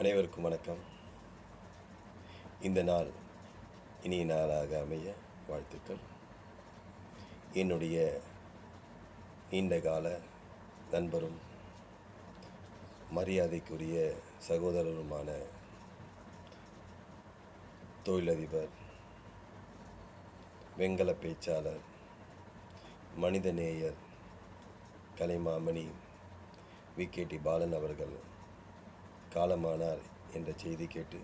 அனைவருக்கும் வணக்கம். இந்த நாள் இனிய நாளாக அமைய வாழ்த்துக்கள். என்னுடைய நீண்ட கால நண்பரும் மரியாதைக்குரிய சகோதரருமான தொழிலதிபர் வெங்கல பேச்சாளர் மனிதநேயர் கலைமாமணி விகேடி பாலன் அவர்கள் காலமானார் என்ற செய்தி கேட்டு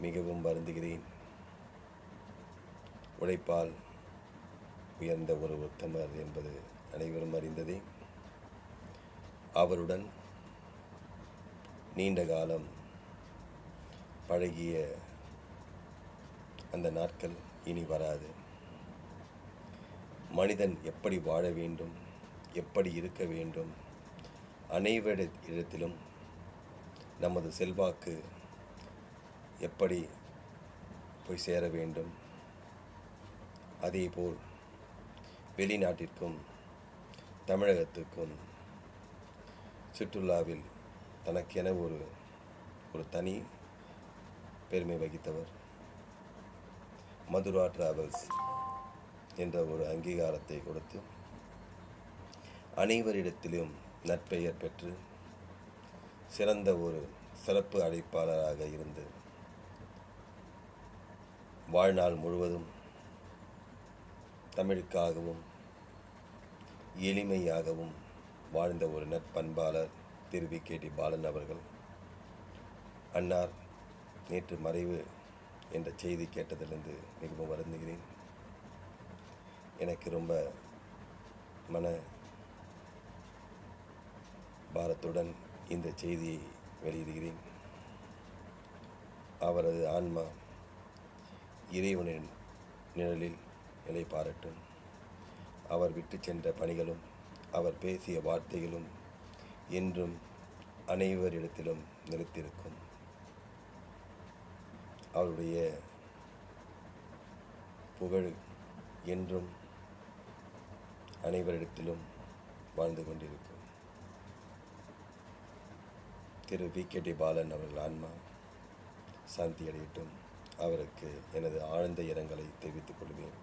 மிகவும் வருந்துகிறேன். உழைப்பால் உயர்ந்த ஒரு உத்தமர் என்பது அனைவரும் அறிந்ததே. அவருடன் நீண்ட காலம் பழகிய அந்த நாட்கள் இனி வராது. மனிதன் எப்படி வாழ வேண்டும் எப்படி இருக்க வேண்டும் அனைவரிட இடத்திலும் நமது செல்வாக்கு எப்படி போய் சேர வேண்டும்? அதேபோல் வெளிநாட்டிற்கும் தமிழகத்துக்கும் சுற்றுலாவில் தனக்கென ஒரு ஒரு தனி பெருமை வகித்தவர் மதுரா டிராவல்ஸ் என்ற ஒரு அங்கீகாரத்தை கொடுத்து அனைவரிடத்திலும் நற்பெயர் பெற்று சிறந்த ஒரு சிறப்பு அழைப்பாளராக இருந்து வாழ்நாள் முழுவதும் தமிழுக்காகவும் எளிமையாகவும் வாழ்ந்த ஒரு நற்பண்பாளர் Thiru V. K. T. Balan அவர்கள். அன்னார் நேற்று மறைவு என்ற செய்தி கேட்டதிலிருந்து மிகவும் வருந்துகிறேன். எனக்கு ரொம்ப மன பாரத்துடன் இந்த செய்தியை வெளியிடுகிறேன். அவரது ஆன்மா இறைவனின் நிழலில் நிலை பாரட்டும். அவர் விட்டு சென்ற பணிகளும் அவர் பேசிய வார்த்தைகளும் என்றும் அனைவரிடத்திலும் நிலைத்திருக்கும். அவருடைய புகழ் என்றும் அனைவரிடத்திலும் வாழ்ந்து கொண்டிருக்கும். Thiru V K T Balan அவர்கள் ஆன்மா சாந்தி அடையட்டும் அவருக்கு எனது ஆழ்ந்த இரங்கலை தெரிவித்துக் கொள்வேன்.